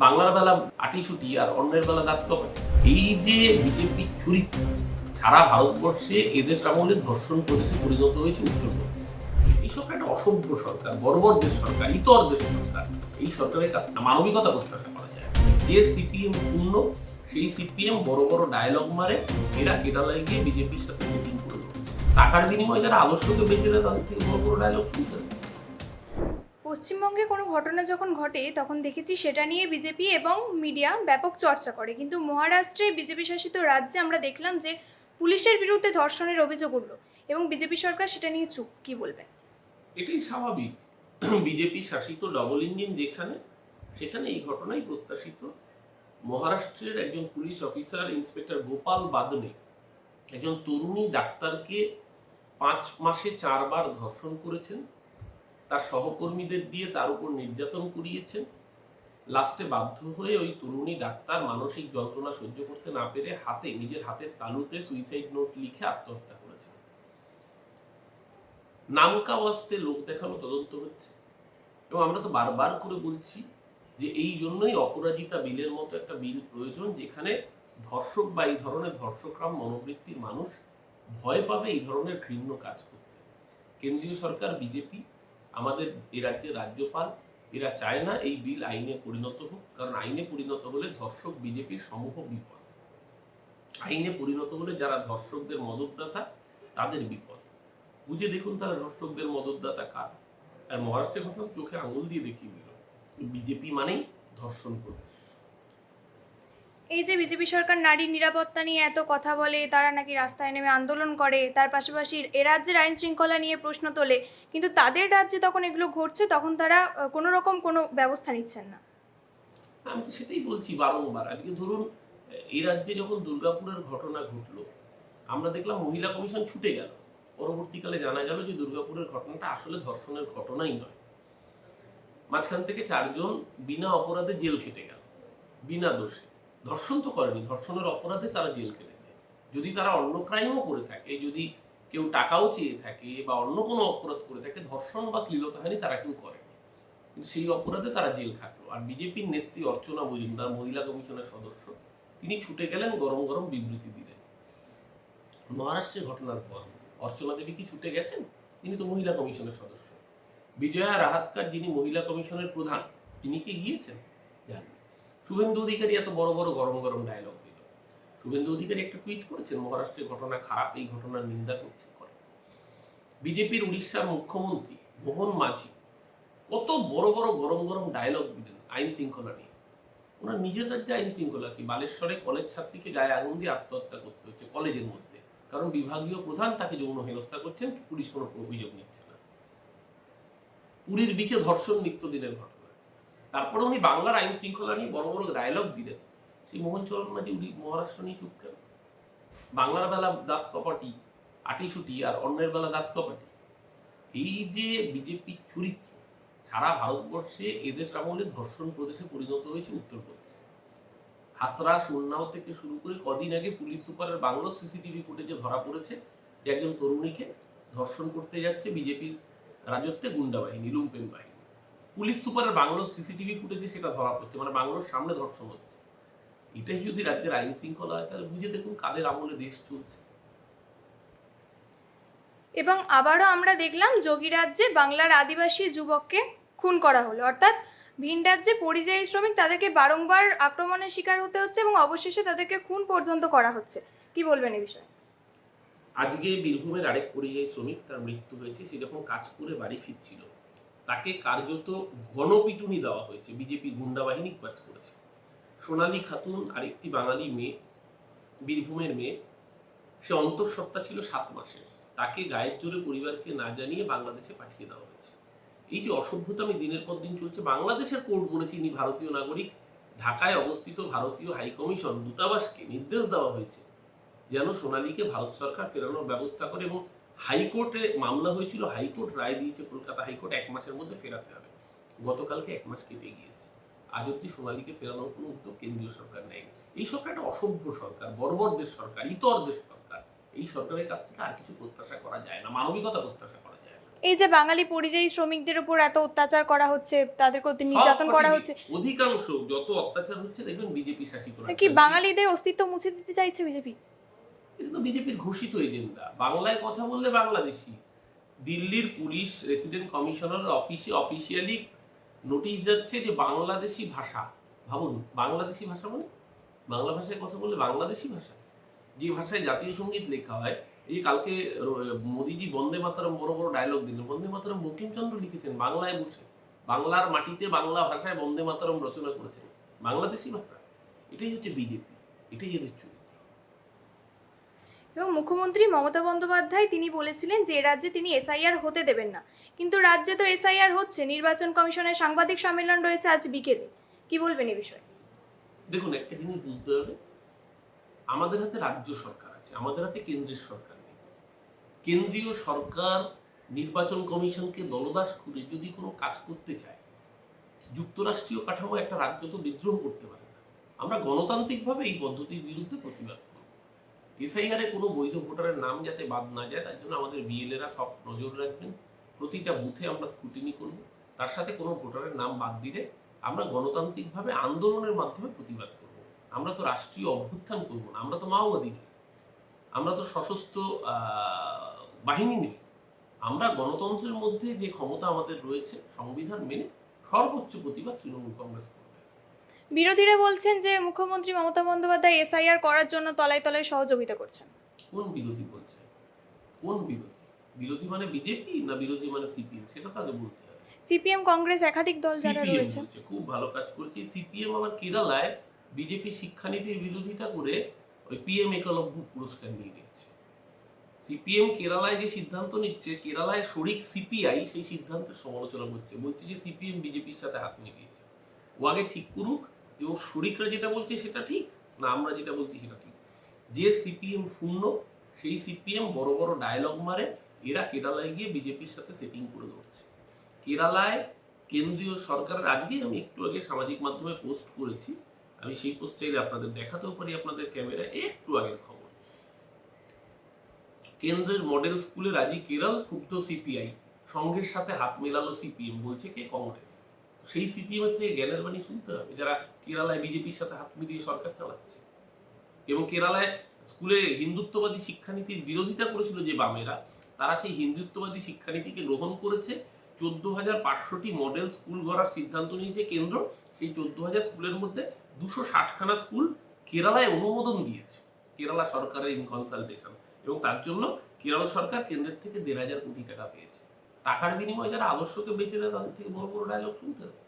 বাংলার বেলা আটিসুটি আর অন্যের বেলা দাঁত এই যে বিজেপি চরিত্র সারা ভারতবর্ষে এদের আমলে ধর্ষণ করেছে, পরিণত হয়েছে উত্তরপ্রদেশ এই সরকার একটা অসভ্য সরকার বর্বর দেশ সরকার ইতর দেশ সরকার। এই সরকারের কাছ থেকে মানবিকতা প্রত্যাশা করা যায়। যে সিপিএম শূন্য, সেই সিপিএম বড় বড় ডায়লগ মারে, এরা কেরালায় গিয়ে বিজেপির সাথে মিটিং করে টাকার বিনিময়ে যারা আদর্শকে বেঁচে দেয়, তাদের থেকে বড় বড় ডায়লগ শুনতে। পশ্চিমবঙ্গে কোনো ঘটনা যখন ঘটে, তখন দেখেছি সেটা নিয়ে বিজেপি এবং মিডিয়া ব্যাপক চর্চা করে। কিন্তু মহারাষ্ট্রে বিজেপি শাসিত রাজ্যে আমরা দেখলাম যে পুলিশের বিরুদ্ধে ধর্ষণের অভিযোগ উঠল এবং বিজেপি সরকার সেটা নিয়ে চুপ, কি বলবেন? এটাই স্বাভাবিক। বিজেপি শাসিত ডবল ইঞ্জিন যেখানে, সেখানে এই ঘটনাই প্রত্যাশিত। মহারাষ্ট্রের একজন police officer inspector Gopal Badne একজন তরুণী ডাক্তারকে পাঁচ মাসে চারবার ধর্ষণ করেছেন। তার সহকর্মীদের দিয়ে তার উপর নির্যাতন করিয়েছেন লাস্টে বাধ্য হয়ে ওই তরুণী ডাক্তার মানসিক যন্ত্রণা সহ্য করতে না পেরে হাতে, নিজের হাতের তালুতে সুইসাইড নোট লিখে আত্মহত্যা করেছেন। নামকা ওয়াস্তে লোক দেখানো তদন্ত হচ্ছে। এবং আমরা তো বারবার করে বলছি যে এই জন্যই অপরাজিতা বিলের মতো একটা বিল প্রয়োজন, যেখানে ধর্ষক বা এই ধরনের ধর্ষকরাম মনোবৃত্তির মানুষ ভয় পাবে এই ধরনের ঘৃণ্য কাজ করতে। কেন্দ্রীয় সরকার, বিজেপি আমাদের এ রাজ্যে রাজ্যপাল এরা চায় না এই বিল আইনে পরিণত হোক, কারণ আইনে পরিণত হলে ধর্ষক বিজেপির সমূহ বিপদ। আইনে পরিণত হলে যারা ধর্ষকদের মদতদাতা, তাদের বিপদ। বুঝে দেখুন তারা ধর্ষকদের মদতদাতা কার? আর মহারাষ্ট্রের ঘটনা চোখে আঙুল দিয়ে দেখিয়ে দিল। বিজেপি মানেই ধর্ষণ প্রদেশ। এই যে বিজেপি সরকার নারীর নিরাপত্তা নিয়ে এত কথা বলে, তারা নাকি রাস্তায় নেমে আন্দোলন করে, তার পাশাপাশি এ রাজ্যের আইন শৃঙ্খলা নিয়ে প্রশ্ন তোলে, কিন্তু তাদের রাজ্যে তখন এগুলো ঘটছে, তখন তারা কোনো রকম কোনো ব্যবস্থা নিচ্ছেন না। আমি তো সেটাই বলছি বারংবার। আজকে ধরুন এই রাজ্যে যখন দুর্গাপুরের ঘটনা ঘটলো, আমরা দেখলাম মহিলা কমিশন ছুটে গেল। পরবর্তীকালে জানা গেল যে দুর্গাপুরের ঘটনাটা আসলে ধর্ষণের ঘটনাই নয়। মাঝখান থেকে চারজন বিনা অপরাধে জেল খেটে গেল, বিনা দোষে। ধর্ষণ তো করেনি, ধর্ষণের অপরাধে তারা জেল খেটেছে যদি তারা অন্য ক্রাইমও করে থাকে, যদি কেউ টাকাও চেয়ে থাকে বা অন্য কোনো অপরাধ করে থাকে, ধর্ষণ বা শ্লীলতাহানি তারা কেউ করেনি। কিন্তু সেই অপরাধে তারা জেল খাটলো। আর বিজেপির নেত্রী অর্চনা মজুমদার, মহিলা কমিশনের সদস্য, তিনি ছুটে গেলেন, গরম গরম বিবৃতি দিলেন। মহারাষ্ট্রের ঘটনার পর অর্চনা দেবী কি ছুটে গেছেন? তিনি তো মহিলা কমিশনের সদস্য। বিজয়া রাহাতকার যিনি মহিলা কমিশনের প্রধান, তিনি কি গিয়েছেন? জানেন শুভেন্দু অধিকারী এত বড় বড় গরম গরম ডায়লগ দিল। শুভেন্দু অধিকারী একটা টুইট করেছেন, মহারাষ্ট্রের ঘটনা খারাপ, এই ঘটনার নিন্দা করছে করে। বিজেপির উড়িষ্যার মুখ্যমন্ত্রী মোহন মাঝি কত বড় বড় গরম গরম ডায়লগ দিলেন আইন শৃঙ্খলা নিয়ে। ওনার নিজের রাজ্যে আইন শৃঙ্খলা কি? বালেশ্বরে কলেজ ছাত্রীকে গায়ে আগুন দিয়ে আত্মহত্যা করতে হচ্ছে কলেজের মধ্যে। কারণ বিভাগীয় প্রধান তাকে যৌন হেনস্থা করছেন, পুলিশ কোনো অভিযোগ নিচ্ছে না। পুরীর বিচে ধর্ষণ নিত্যদিনের ঘটনা। তারপরে উনি বাংলার আইন শৃঙ্খলা নিয়ে বড় বড় ডায়লগ দিলেন। সেই মোহন চরণ মাঝি উনি মহারাষ্ট্র নিয়ে চুপ কেন? বাংলার বেলা দাঁত কপাটি আটিসুটি আর অন্যের বেলা দাঁত কপাটি। এই যে বিজেপি চরিত্র, সারা ভারতবর্ষে এদের আমলে ধর্ষণ প্রদেশে পরিণত হয়েছে উত্তরপ্রদেশ। হাতরাস উন্নাও থেকে শুরু করে কদিন আগে পুলিশ সুপারের বাংলো সিসিটিভি ফুটেজে ধরা পড়েছে যে একজন তরুণীকে ধর্ষণ করতে যাচ্ছে বিজেপির রাজত্বে গুন্ডা বাহিনী, লুম্পেন বাহিনী। পুলিশ সুপারের বাংলোর সিসিটিভি ফুটেজে সেটা ধরা পড়ছে মানে বাংলোর সামনে ধর্ষণ হচ্ছে। এটাই যদি রাজ্যের আইন শৃঙ্খলা হয় তাহলে বুঝে দেখুন কাদের আমলে দেশ চলছে। এবং আবারও আমরা দেখলাম যোগী রাজ্যে বাংলার আদিবাসী যুবককে খুন করা হলো। অর্থাৎ ভিন রাজ্যে পরিযায়ী শ্রমিক তাদেরকে বারংবার আক্রমণের শিকার হতে হচ্ছে এবং অবশেষে তাদেরকে খুন পর্যন্ত করা হচ্ছে। কি বলবেন এই বিষয়ে? আজকে বীরভূমের আরেক পরিযায়ী শ্রমিক তার মৃত্যু হয়েছে সে যখন কাজ করে বাড়ি ফিরছিল তাকে কার্যত গণপিটুনি দেওয়া হয়েছে। বিজেপি গুন্ডা বাহিনী কাজ করেছে। সোনালী খাতুন আরেকটি বাঙালি মেয়ে, বীরভূমের মেয়ে, সে অন্তঃসত্ত্বা ছিল সাত মাসের। তাকে গায়ের জোরে পরিবারকে না জানিয়ে বাংলাদেশে পাঠিয়ে দেওয়া হয়েছে। এই যে অসভ্যতামি দিনের পর দিন চলছে, বাংলাদেশের কোর্ট বলেছে ইনি ভারতীয় নাগরিক। ঢাকায় অবস্থিত ভারতীয় হাইকমিশন দূতাবাসকে নির্দেশ দেওয়া হয়েছে, যেন সোনালীকে ভারত সরকার ফেরানোর ব্যবস্থা করে এবং হাইকোর্টে মামলা হয়েছিল হাইকোর্ট রায় দিয়েছে কলকাতা হাইকোর্ট এক মাসের মধ্যে ফেরাতে হবে। গতকালকে এক মাস কেটে গিয়েছে। আজ অব্দি সোনালীকে ফেরানোর কোনো উদ্যোগ কেন্দ্রীয় সরকার নেয়নি। এই সরকার একটা অসভ্য সরকার বর্বর দেশ সরকার ইতর দেশ সরকার। এই সরকারের কাছ থেকে আর কিছু প্রত্যাশা করা যায় না মানবিকতা প্রত্যাশা করা যায় না। এই যে বাঙালি পরিযায়ী শ্রমিকদের উপর এত অত্যাচার করা হচ্ছে তাদের প্রতি নির্যাতন করা হচ্ছে। অধিকাংশ যত অত্যাচার হচ্ছে দেখবেন বিজেপি শাসিত কি বাঙালিদের অস্তিত্ব মুছে দিতে চাইছে বিজেপি? এটা তো বিজেপির ঘোষিত এজেন্ডা। বাংলায় কথা বললে বাংলাদেশি। দিল্লির পুলিশ রেসিডেন্ট কমিশনার অফিসে অফিসিয়ালি নোটিশ যাচ্ছে যে বাংলাদেশি ভাষা, ভাবুন, বাংলাদেশি ভাষা মানে? বাংলা ভাষায় কথা বললে বাংলাদেশি ভাষা? যে ভাষায় জাতীয় সংগীত লেখা হয়, এই কালকে মোদিজি বন্দে মাতারম বড় বড় ডায়লগ দিলেন। বন্দে মাতারম বঙ্কিমচন্দ্র লিখেছেন বাংলায় বসে। বাংলার মাটিতে বাংলা ভাষায় বন্দে মাতারম রচনা করেছেন। বাংলাদেশি ভাষা। এটাই হচ্ছে বিজেপি। এটাই এদের চুরি এবং মুখ্যমন্ত্রী মমতা বন্দ্যোপাধ্যায় তিনি বলেছিলেন যে এ রাজ্যে তিনি এসআইআর হতে দেবেন না। কিন্তু রাজ্যে তো এসআইআর হচ্ছে, নির্বাচন কমিশনের সাংবাদিক সম্মেলন রয়েছে আজ বিকেলে। কি বলবেন এই বিষয়ে? দেখুন, একটা জিনিস বুঝতে হবে, আমাদের হাতে রাজ্য সরকার আছে, আমাদের হাতে কেন্দ্রের সরকার নেই। কেন্দ্রীয় সরকার, নির্বাচন কমিশনকে দলদাস করে যদি কোনো কাজ করতে চায়, যুক্তরাষ্ট্রীয় কাঠামো একটা রাজ্য তো বিদ্রোহ করতে পারে না। আমরা গণতান্ত্রিকভাবে এই পদ্ধতির বিরুদ্ধে প্রতিবাদ এসআইআরে কোনো বৈধ ভোটারের নাম যাতে বাদ না যায়, তার জন্য আমাদের বিএলএরা সব নজর রাখবেন। প্রতিটা বুথে আমরা স্ক্রুটিনি করব। তার সাথে কোনো ভোটারের নাম বাদ দিলে আমরা গণতান্ত্রিকভাবে আন্দোলনের মাধ্যমে প্রতিবাদ করব। আমরা তো রাষ্ট্রীয় অভ্যুত্থান করব না, আমরা তো মাওবাদী নই। আমরা তো সশস্ত্র বাহিনী নেই। আমরা গণতন্ত্রের মধ্যে যে ক্ষমতা আমাদের রয়েছে, সংবিধান মেনে সর্বোচ্চ প্রতিবাদ তৃণমূল কংগ্রেস বিরোধীরা বলছেন যে মুখ্যমন্ত্রী মমতা বন্দ্যোপাধ্যায় এসআইআর করার জন্য তলায় তলায় সহযোগিতা করছেন। কোন বিরোধী বলছে? কোন বিরোধী? বিরোধী মানে বিজেপি না বিরোধী মানে সিপিএম? সেটা তো আগে বলতে হবে। সিপিএম কংগ্রেস একাধিক দল যারা রয়েছে। খুব ভালো কাজ করছে। সিপিএম আবার কেরালায় বিজেপি শিক্ষানীতির বিরোধিতা করে ওই পিএম একলব্য পুরস্কার নিয়ে নিচ্ছে। সিপিএম কেরালায় যে সিদ্ধান্ত নিচ্ছে কেরালায় শরিক সিপিআই সেই সিদ্ধান্তের সমালোচনা করছে। বলছে যে সিপিএম বিজেপির সাথে হাত মিলিয়েছে। ও আগে ঠিক করুক ও শরিকরা যেটা বলছে সেটা ঠিক না আমরা যেটা বলছি সেটা ঠিক। যে সিপিএম শূন্য, সেই সিপিএম বড় বড় ডায়লগ মারে, এরা কেরালায় গিয়ে বিজেপির সাথে সেটিং করে ধরছে। কেরালায় কেন্দ্রীয় সরকারের আজকেই আমি একটু আগে সামাজিক মাধ্যমে পোস্ট করেছি, আমি সেই পোস্ট চাইলে আপনাদের দেখাতেও পারি আপনাদের ক্যামেরায়, একটু আগের খবর। কেন্দ্রের মডেল স্কুলের আজই কেরল ক্ষুব্ধ সিপিআই সংঘের সাথে হাত মেলালো সিপিএম, বলছে কে? কংগ্রেস। সেই সিপিএম এর থেকে জ্ঞানের বাণী শুনতে হবে। যারা কেরালায় বিজেপির সাথে হাত মিলিয়ে সরকার চালাচ্ছে এবং কেরালায় স্কুলে হিন্দুত্ববাদী শিক্ষানীতির বিরোধিতা করেছিল যে বামেরা, তারা সেই হিন্দুত্ববাদী শিক্ষানীতিকে গ্রহণ করেছে। চোদ্দ হাজার পাঁচশোটি মডেল স্কুল গড়ার সিদ্ধান্ত নিয়েছে কেন্দ্র। সেই চোদ্দ হাজার স্কুলের মধ্যে দুশো ষাটখানা স্কুল কেরালায় অনুমোদন দিয়েছে। কেরালা সরকারের ইন কনসালটেশন এবং তার জন্য কেরালা সরকার কেন্দ্রের থেকে দেড় হাজার কোটি টাকা পেয়েছে। টাকার বিনিময়ে যারা আদর্শকে বেঁচে দেয় তাদের থেকে বড় বড় ডায়লগ শুনতে হবে।